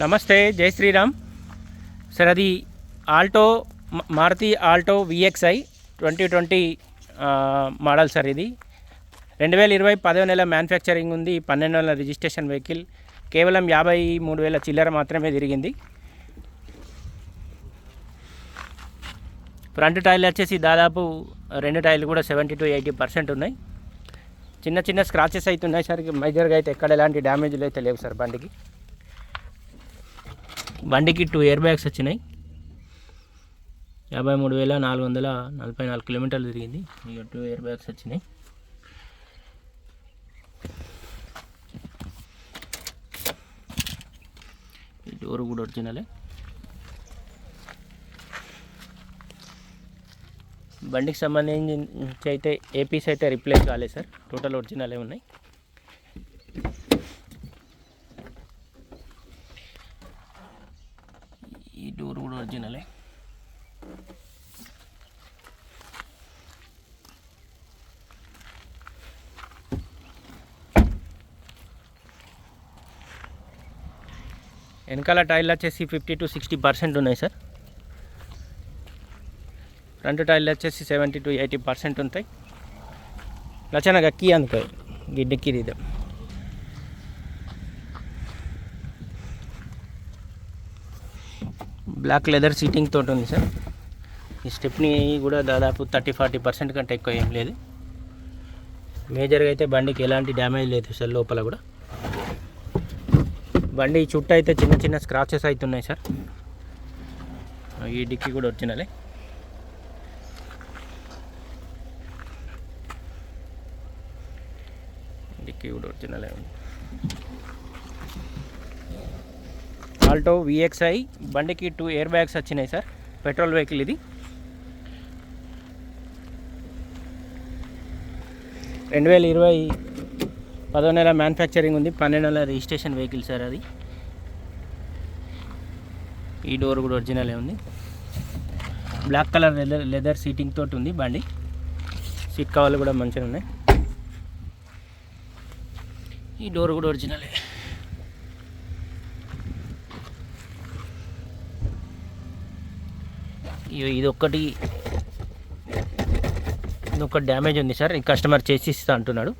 నమస్తే జై శ్రీరామ్. సార్ అది Alto Maruti Alto VXI twenty twenty model sir ఇది. రెండు వేల ఇరవై పదో నెల మ్యానుఫ్యాక్చరింగ్ ఉంది పన్నెండు నెలల రిజిస్ట్రేషన్ వెహికల్. కేవలం యాభై మూడు వేల చిల్లర మాత్రమే తిరిగింది. ఫ్రంట్ టైర్లు వచ్చేసి దాదాపు రెండు టైర్లు కూడా సెవెంటీ టు ఎయిటీ పర్సెంట్ ఉన్నాయి. చిన్న చిన్న స్క్రాచెస్ అయితే ఉన్నాయి సార్ మేజర్గా అయితే ఎక్కడ ఎలాంటి డ్యామేజ్లు అయితే లేవు సార్ బండికి. బండికి టూ ఇయర్ బ్యాగ్స్ వచ్చినాయి. యాభై మూడు వేల నాలుగు వందల నలభై నాలుగు కిలోమీటర్లు తిరిగింది. ఇక టూ ఇయర్ బ్యాగ్స్ వచ్చినాయి. డోర్ కూడా ఒరిజినలే బండికి సంబంధించి అయితే ఏపీస్ అయితే రిప్లేస్ కాలేదు సార్. టోటల్ ఒరిజినలే ఉన్నాయి. ఈ డోర్ కూడా ఒరిజినలే వెనకాల టైర్లు వచ్చేసి ఫిఫ్టీ టు సిక్స్టీ పర్సెంట్ ఉన్నాయి సార్ ఫ్రంట్ టైర్లు వచ్చేసి సెవెంటీ టు ఎయిటీ పర్సెంట్ ఉంటాయి. లచనగా కీ అందుకో గిడ్డెక్కి బ్లాక్ లెదర్ సీటింగ్ తోటి ఉంది సార్ ఈ స్టెప్ని కూడా దాదాపు థర్టీ ఫార్టీ పర్సెంట్ కంటే ఎక్కువ ఏం లేదు. మేజర్గా అయితే బండికి ఎలాంటి డ్యామేజ్ లేదు సార్ లోపల కూడా. బండి చుట్టూ అయితే చిన్న చిన్న స్క్రాచెస్ అవుతున్నాయి సార్ ఈ డిక్కి కూడా వచ్చినాలే డిక్కి కూడా ఒరిజినలే ఉంది. ఆల్టో విఎక్స్ఐ బండికి టూ ఎయిర్ బ్యాగ్స్ వచ్చినాయి సార్. పెట్రోల్ వెహికల్ ఇది. రెండు వేల ఇరవై పదో నెల మ్యానుఫ్యాక్చరింగ్ ఉంది. పన్నెండు నెల రిజిస్ట్రేషన్ వెహికల్ సార్ అది. ఈ డోర్ కూడా ఒరిజినలే ఉంది. Black colour leather leather seating తోటి ఉంది బండి. సీట్ కవర్లు కూడా మంచిగా ఉన్నాయి. ఈ డోర్ కూడా ఒరిజినలే ఇది ఒక్కటి ఇది ఒక డ్యామేజ్ ఉంది సార్. ఈ కస్టమర్ చేసి ఇస్తా అంటున్నాడు.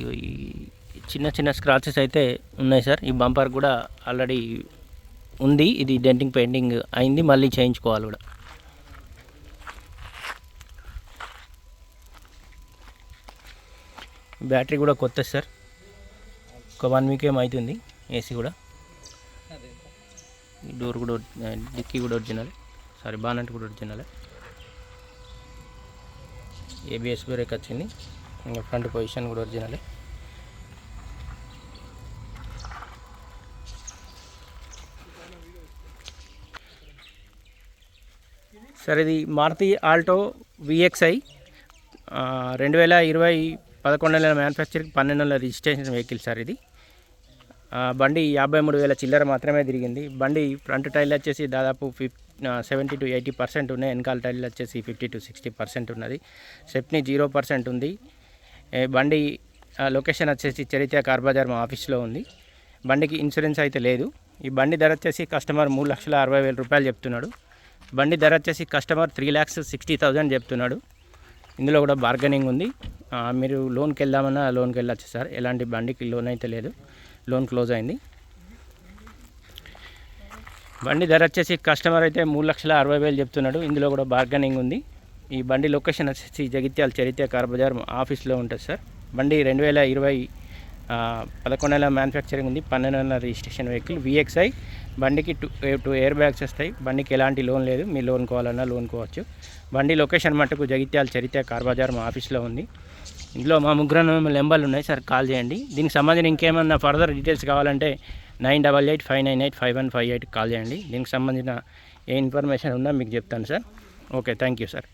ఈ చిన్న చిన్న స్క్రాచెస్ అయితే ఉన్నాయి సార్. ఈ బంపర్ కూడా ఆల్రెడీ ఉంది. ఇది డెంటింగ్ పెయింటింగ్ అయింది. మళ్ళీ చేయించుకోవాలి కూడా. బ్యాటరీ కూడా కొత్త సార్. ఒక వన్ వీక్ ఏమవుతుంది అవుతుంది ఏసీ కూడా. డోర్ కూడా డిక్కీ కూడా ఒరిజినల్. సారీ బానట్ కూడా ఒరిజినల్. ఏబిఎస్ బ్రేక్ వచ్చింది. ఇంకా ఫ్రంట్ పొజిషన్ కూడా ఒరిజినలే. సార్ ఇది మారుతి ఆల్టో విఎక్స్ఐ రెండు వేల ఇరవై పదకొండు నెలల మ్యానుఫ్యాక్చరింగ్ పన్నెండు నెలల రిజిస్ట్రేషన్ వెహికల్ సార్ ఇది. బండి యాభై మూడు వేల చిల్లర మాత్రమే తిరిగింది. బండి ఫ్రంట్ టైర్లు వచ్చేసి దాదాపు fif seventy to eighty percent ఉన్నాయి. వెనకాల టైర్లు వచ్చేసి ఫిఫ్టీ టు సిక్స్టీ పర్సెంట్ ఉన్నది. స్టెప్ని జీరో పర్సెంట్ ఉంది. బండి లొకేషన్ వచ్చేసి చరిత్ర కార్ బజార్ మా ఆఫీస్లో ఉంది. బండికి ఇన్సూరెన్స్ అయితే లేదు. ఈ బండి ధర వచ్చేసి కస్టమర్ మూడు లక్షల అరవై వేల రూపాయలు చెప్తున్నాడు. బండి ధర వచ్చేసి customer three lakhs sixty thousand చెప్తున్నాడు. ఇందులో కూడా బార్గెనింగ్ ఉంది. మీరు లోన్కి వెళ్దామన్నా లోన్కి వెళ్ళొచ్చు సార్. ఎలాంటి బండికి లోన్ అయితే లేదు. లోన్ క్లోజ్ అయింది. బండి ధర వచ్చేసి కస్టమర్ అయితే మూడు లక్షల అరవై వేలు చెప్తున్నాడు. ఇందులో కూడా బార్గెనింగ్ ఉంది. ఈ బండి లొకేషన్ వచ్చేసి జగిత్యాల చరిత్ర కార్ బజార్ ఆఫీస్లో ఉంటుంది సార్. బండి రెండు వేల ఇరవై పదకొండు నెలల మ్యానుఫ్యాక్చరింగ్ ఉంది. పన్నెండు నెలల రిజిస్ట్రేషన్ వెహికల్ విఎక్స్ఐ బండికి టూ టూ ఎయిర్ బ్యాగ్స్ వస్తాయి. బండికి ఎలాంటి లోన్ లేదు. మీరు లోన్ కావాలన్నా లోన్ కోవచ్చు. బండి లొకేషన్ మట్టుకు జగిత్యాల చరిత్ర కార్ బజార్ మా ఆఫీస్లో ఉంది. ఇందులో మా ముగ్గురు నెంబర్లు ఉన్నాయి. సార్ కాల్ చేయండి. దీనికి సంబంధించిన ఇంకేమన్నా ఫర్దర్ డీటెయిల్స్ కావాలంటే nine double eight five nine eight five one five eight call చేయండి. దీనికి సంబంధించిన ఏ ఇన్ఫర్మేషన్ ఉన్నా మీకు చెప్తాను sir. Okay thank you sir